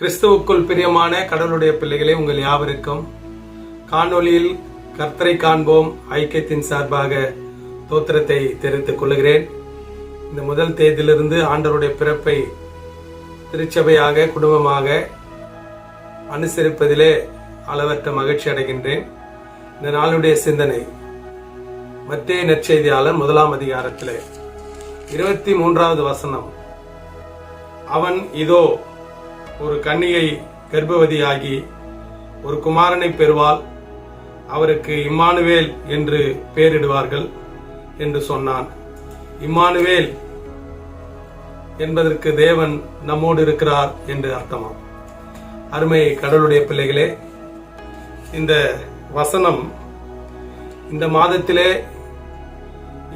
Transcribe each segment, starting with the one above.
கிறிஸ்துவுக்குள் பிரியமான கடவுளுடைய பிள்ளைகளே உங்கள் யாவருக்கும் காணொளியில் கர்த்தரை காண்போம். ஐக்கியத்தின் சார்பாக தோத்திரத்தை தெரிவித்துக் கொள்கிறேன். இந்த முதல் தேதியிலிருந்து ஆண்டவருடைய பிறப்பை திருச்சபையாக குடும்பமாக அனுசரிப்பதிலே அளவற்ற மகிழ்ச்சி அடைகின்றேன். இந்த நாளுடைய சிந்தனை மத்திய நற்செய்தியாளர் முதலாம் அதிகாரத்திலே இருபத்தி மூன்றாவது வசனம். அவன் இதோ ஒரு கன்னியை கர்ப்பவதியாகி ஒரு குமாரனை பெறுவாள். அவருக்கு இம்மானுவேல் என்று பெயரிடுவார்கள் என்று சொன்னான். இம்மானுவேல் என்பதற்கு தேவன் நம்மோடு இருக்கிறார் என்று அர்த்தமாம். அருமை கடவுளுடைய பிள்ளைகளே இந்த வசனம் இந்த மாதத்திலே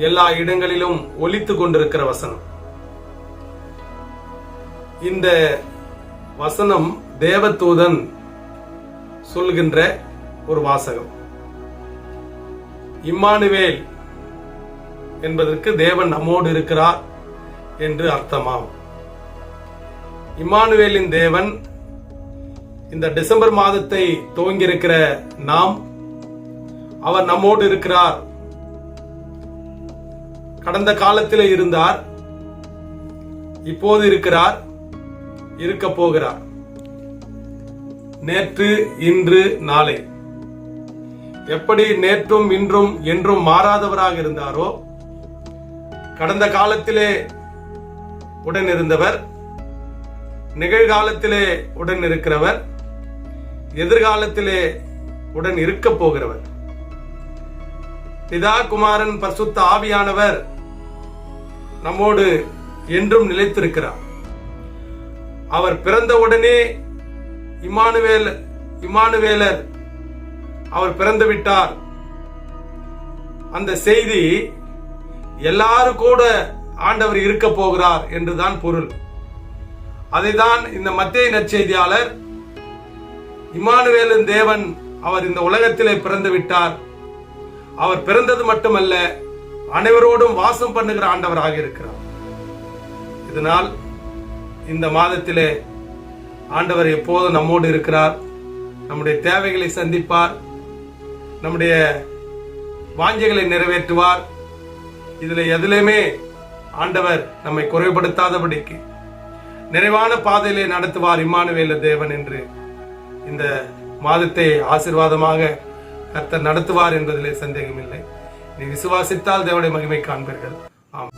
எல்லா இடங்களிலும் ஒலித்து கொண்டிருக்கிற வசனம். இந்த வசனம் தேவதூதன் சொல்கின்ற ஒரு வாசகம். இம்மானுவேல் என்பதற்கு தேவன் நம்மோடு இருக்கிறார் என்று அர்த்தமாகும் இம்மானுவேலின் தேவன் இந்த டிசம்பர் மாதத்தை துவங்கியிருக்கிற நாம் அவர் நம்மோடு இருக்கிறார். கடந்த காலத்தில் இருந்தார் இப்போது இருக்கிறார். இருக்க போகிறார் நேற்று இன்று நாளை. எப்படி நேற்றும் இன்றும் என்றும் மாறாதவராக இருந்தாரோ கடந்த காலத்திலே உடன் இருந்தவர் நிகழ்காலத்திலே உடன் இருக்கிறவர் எதிர்காலத்திலே உடன் இருக்க போகிறவர். பிதா குமாரன் பரிசுத்த ஆவியானவர் நம்மோடு என்றும் நிலைத்திருக்கிறார். அவர் பிறந்தவுடனே இமானுவேல் இமானுவேலர் அவர் பிறந்து விட்டார் அந்த செய்தி எல்லாரும் கூட ஆண்டவர் இருக்க போகிறார் என்றுதான் பொருள். அதைதான் இந்த மத்திய நற்செய்தியாளர் இமானுவேலன் தேவன் அவர் இந்த உலகத்திலே பிறந்து விட்டார் அவர் பிறந்தது மட்டுமல்ல அனைவரோடும் வாசம் பண்ணுகிற ஆண்டவராக இருக்கிறார். இதனால் இந்த மாதத்திலே ஆண்டவர் எப்போதும் நம்மோடு இருக்கிறார்? நம்முடைய தேவைகளை சந்திப்பார். நம்முடைய வாஞ்சைகளை நிறைவேற்றுவார். இதில் எதிலையுமே ஆண்டவர் நம்மை குறைபடுத்தாதபடிக்கு நிறைவான பாதையிலே நடத்துவார் இம்மானுவேல தேவன் என்று. இந்த மாதத்தை ஆசிர்வாதமாக கர்த்தர் நடத்துவார் என்பதிலே சந்தேகமில்லை. நீ விசுவாசித்தால் தேவனுடைய மகிமை காண்பீர்கள். ஆம்